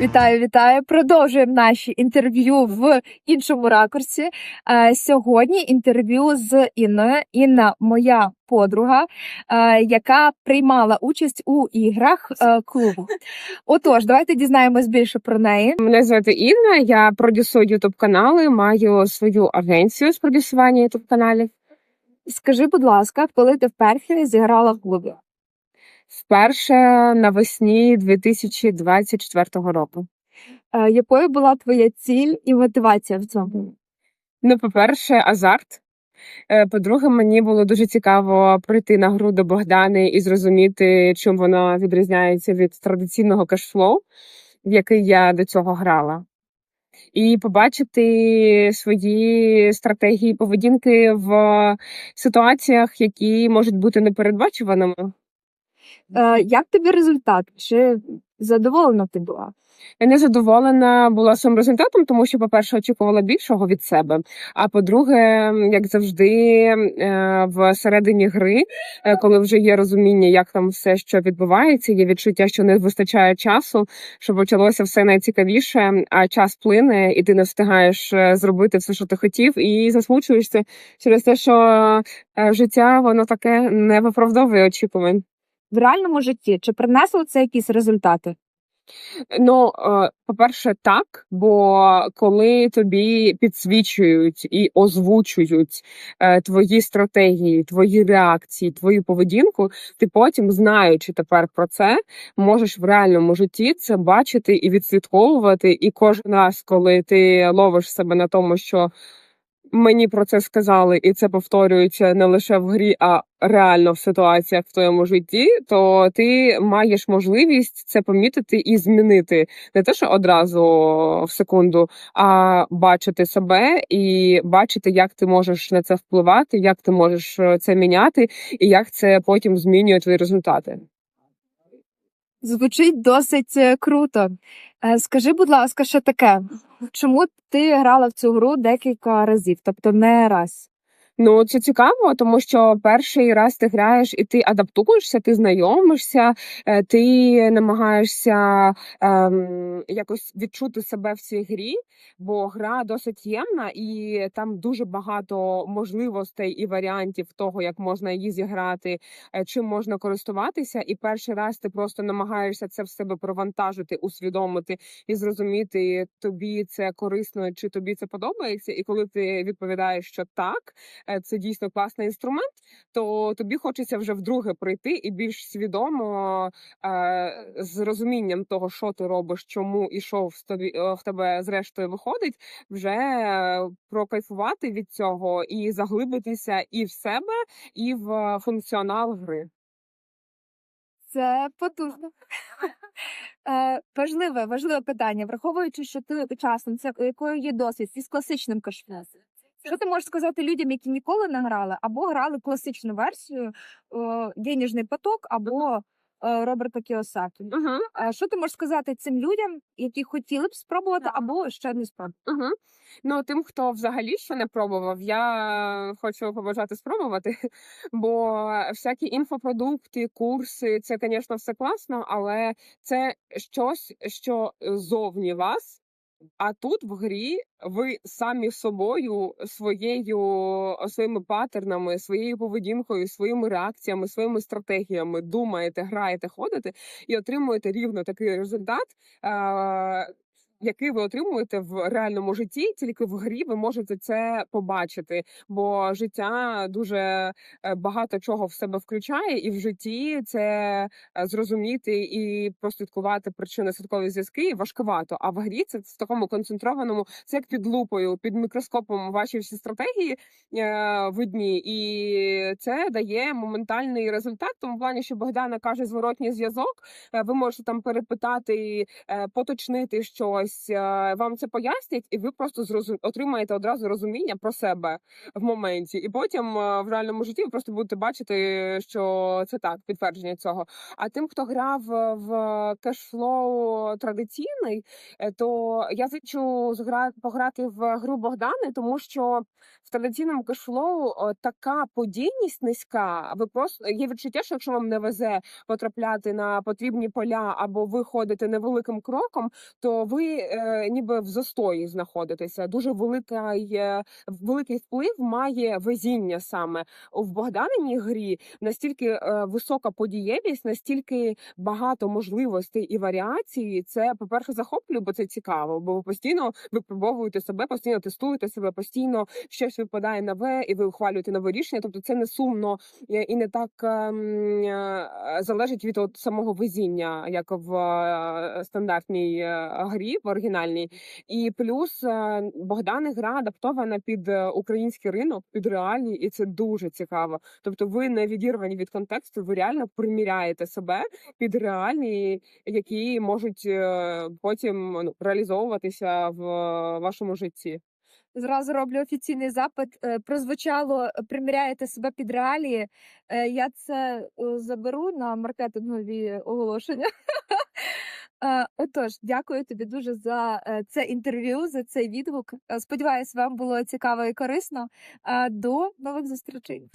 Вітаю, вітаю. Продовжуємо наші інтерв'ю в іншому ракурсі. Е, Сьогодні інтерв'ю з Інною. Інна, моя подруга, е, яка приймала участь у іграх е, клубу. Отож, давайте дізнаємось більше про неї. Мене звати Інна, я продюсую ютуб канали, маю свою агенцію з продюсування ютуб каналів. Скажи, будь ласка, коли ти вперше зіграла в клубі? Вперше навесні 2024 року. Е, Якою була твоя ціль і мотивація в цьому? Ну, по-перше, азарт. Е, По-друге, мені було дуже цікаво прийти на гру до Богдани і зрозуміти, чим вона відрізняється від традиційного кешфлоу, в який я до цього грала. І побачити свої стратегії поведінки в ситуаціях, які можуть бути непередбачуваними. Е, Як тобі результат? Чи задоволена ти була? Я не задоволена була своїм результатом, тому що, по-перше, очікувала більшого від себе. А по-друге, як завжди, е, в середині гри, е, коли вже є розуміння, як там все що відбувається, є відчуття, що не вистачає часу, що почалося все найцікавіше, а час плине, і ти не встигаєш зробити все, що ти хотів, і засмучуєшся через те, що життя воно таке не виправдовує очікувань. В реальному житті чи принесло це якісь результати? Ну, е, по-перше, так, бо коли тобі підсвічують і озвучують е, твої стратегії, твої реакції, твою поведінку, ти потім, знаючи тепер про це, можеш в реальному житті це бачити і відслідковувати. І кожен раз, коли ти ловиш себе на тому, що мені про це сказали, і це повторюється не лише в грі, а реально в ситуаціях в твоєму житті, то ти маєш можливість це помітити і змінити не те, що одразу в секунду, а бачити себе і бачити, як ти можеш на це впливати, як ти можеш е, це міняти, і як це потім змінює твої результати. Звучить досить е, круто. Е, Скажи, будь ласка, що таке? Чому ти грала в цю гру декілька разів, тобто не раз? Ну, це цікаво, тому що перший раз ти граєш і ти адаптуєшся, ти знайомишся, е, ти намагаєшся ем, якось відчути себе в цій грі, бо гра досить ємна, і там дуже багато можливостей і варіантів того, як можна її зіграти, е, чим можна користуватися. І перший раз ти просто намагаєшся це в себе провантажити, усвідомити і зрозуміти, тобі це корисно чи тобі це подобається. І коли ти відповідаєш, що так це дійсно класний інструмент, то тобі хочеться вже вдруге прийти і більш свідомо е, з розумінням того, що ти робиш, чому і що е, в тебе зрештою виходить, вже е, прокайфувати від цього і заглибитися і в себе, і в функціонал гри. Це потужно. Е, Важливе, важливе питання, враховуючи, що ти учасниця, у якої є досвід із класичним кашфлом. Що ти можеш сказати людям, які ніколи не грали, або грали класичну версію о, денежний поток, або е, Роберта Кіосакі? Угу. Е, Що ти можеш сказати цим людям, які хотіли б спробувати, або ще не спробували? Угу. Ну, тим, хто взагалі ще не пробував, я хочу побажати спробувати. Бо всякі інфопродукти, курси, це, звісно, все класно, але це щось, що зовні вас. А тут в грі ви самі собою, своєю своїми паттернами, своєю поведінкою, своїми реакціями, своїми стратегіями думаєте, граєте, ходите і отримуєте рівно такий результат. Який ви отримуєте в реальному житті, тільки в грі ви можете це побачити, бо життя дуже е, багато чого в себе включає, і в житті це е, зрозуміти і прослідкувати причини слідкові зв'язки важкувато. А в грі це в такому концентрованому, це як під лупою, під мікроскопом ваші всі стратегії е, видні, і це дає моментальний результат. в Тому плані, що Богдана каже зворотній зв'язок. Ви можете там перепитати, поточнити щось. Хтось е, вам це пояснить, і ви просто зрозум... отримаєте одразу розуміння про себе в моменті. І потім е, в реальному житті ви просто будете бачити, що це так, підтвердження цього. А тим, хто грав в кешфлоу традиційний, е, то я зичу пограти в гру Богдани, тому що в традиційному кешфлоу така подійність низька. Ви просто є відчуття, що якщо вам не везе потрапляти на потрібні поля, або ви ходите невеликим кроком, то ви е, ніби в застої знаходитеся. Дуже велика є великий вплив має везіння саме в Богданиній грі. Настільки е, висока подієвість, настільки багато можливостей і варіацій. Це по перше захоплює, бо це цікаво. Бо ви постійно випробовуєте себе, постійно тестуєте себе, постійно щось випадає нове, і ви ухвалюєте нове рішення. Тобто це не сумно е, і не так ем, е, залежить від от самого везіння, як в е, стандартній е, грі, в оригінальній. І плюс е, Богдани гра адаптована під е, український ринок, під реальний, і це дуже цікаво. Тобто, ви не відірвані від контексту, ви реально приміряєте себе під реальні, які можуть е, потім ну, реалізовуватися в вашому житті. Зразу роблю офіційний запит. Прозвучало приміряєте себе під реалії. Я це заберу на маркетингові оголошення. Е, отож, дякую тобі дуже за е, це інтерв'ю, за цей відгук. Е, сподіваюсь, вам було цікаво і корисно. До нових зустрічей.